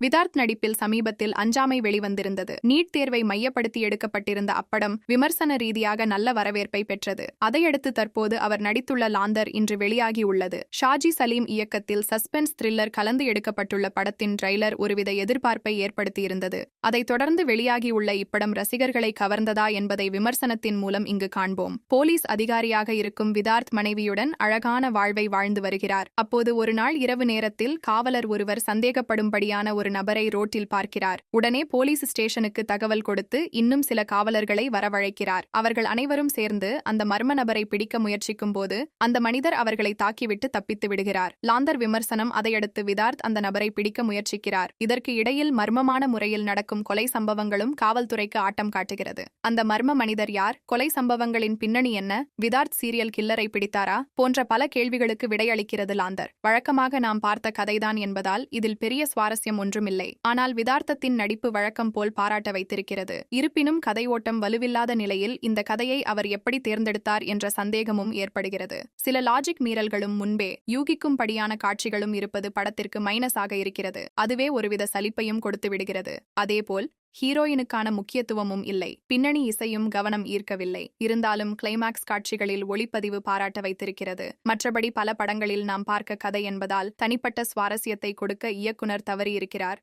விதார்த் நடிப்பில் சமீபத்தில் அஞ்சாமை வெளிவந்திருந்தது. நீட் தேர்வை மையப்படுத்தி எடுக்கப்பட்டிருந்த அப்படம் விமர்சன ரீதியாக நல்ல வரவேற்பை பெற்றது. அதையடுத்து தற்போது அவர் நடித்துள்ள லாந்தர் இன்று வெளியாகியுள்ளது. ஷாஜி சலீம் இயக்கத்தில் சஸ்பென்ஸ் த்ரில்லர் கலந்து எடுக்கப்பட்டுள்ள படத்தின் ட்ரெய்லர் ஒருவித எதிர்பார்ப்பை ஏற்படுத்தியிருந்தது. அதைத் தொடர்ந்து வெளியாகியுள்ள இப்படம் ரசிகர்களை கவர்ந்ததா என்பதை விமர்சனத்தின் மூலம் இங்கு காண்போம். போலீஸ் அதிகாரியாக இருக்கும் விதார்த் மனைவியுடன் அழகான வாழ்வை வாழ்ந்து வருகிறார். அப்போது ஒரு நாள் இரவு நேரத்தில் காவலர் ஒருவர் சந்தேகப்படும்படியான ஒரு நபரை ரோட்டில் பார்க்கிறார். உடனே போலீஸ் ஸ்டேஷனுக்கு தகவல் கொடுத்து இன்னும் சில காவலர்களை வரவழைக்கிறார். அவர்கள் அனைவரும் சேர்ந்து அந்த மர்ம நபரை பிடிக்க முயற்சிக்கும் போது அந்த மனிதர் அவர்களை தாக்கிவிட்டு தப்பித்து விடுகிறார். லாந்தர் விமர்சனம் அதையடுத்து விதார்த் அந்த நபரை பிடிக்க முயற்சிக்கிறார். இதற்கு இடையில் மர்மமான முறையில் நடக்கும் கொலை சம்பவங்களும் காவல்துறைக்கு ஆட்டம் காட்டுகிறது. அந்த மர்ம மனிதர் யார்? கொலை சம்பவங்களின் பின்னணி என்ன? விதார்த் சீரியல் கில்லரை பிடித்தாரா? போன்ற பல கேள்விகளுக்கு விடையளிக்கிறது லாந்தர். வழக்கமாக நாம் பார்த்த கதைதான் என்பதால் இதில் பெரிய சுவாரஸ்யம் ஒன்று ஒன்றுமில்லை ஆனால் விதார்த்தத்தின் நடிப்பு வழக்கம் போல் பாராட்ட வைத்திருக்கிறது. இருப்பினும் கதை ஓட்டம் வலுவில்லாத நிலையில் இந்த கதையை அவர் எப்படி தேர்ந்தெடுத்தார் என்ற சந்தேகமும் ஏற்படுகிறது. சில லாஜிக் மீறல்களும் முன்பே யூகிக்கும்படியான காட்சிகளும் இருப்பது படத்திற்கு மைனஸாக இருக்கிறது. அதுவே ஒருவித சலிப்பையும் கொடுத்து விடுகிறது அதேபோல் ஹீரோயினுக்கான முக்கியத்துவமும் இல்லை. பின்னணி இசையும் கவனம் ஈர்க்கவில்லை. இருந்தாலும் கிளைமாக்ஸ் காட்சிகளில் ஒளிப்பதிவு பாராட்ட வைத்திருக்கிறது. மற்றபடி பல படங்களில் நாம் பார்க்க கதை என்பதால் தனிப்பட்ட சுவாரஸ்யத்தை கொடுக்க இயக்குனர் தவறியிருக்கிறார்.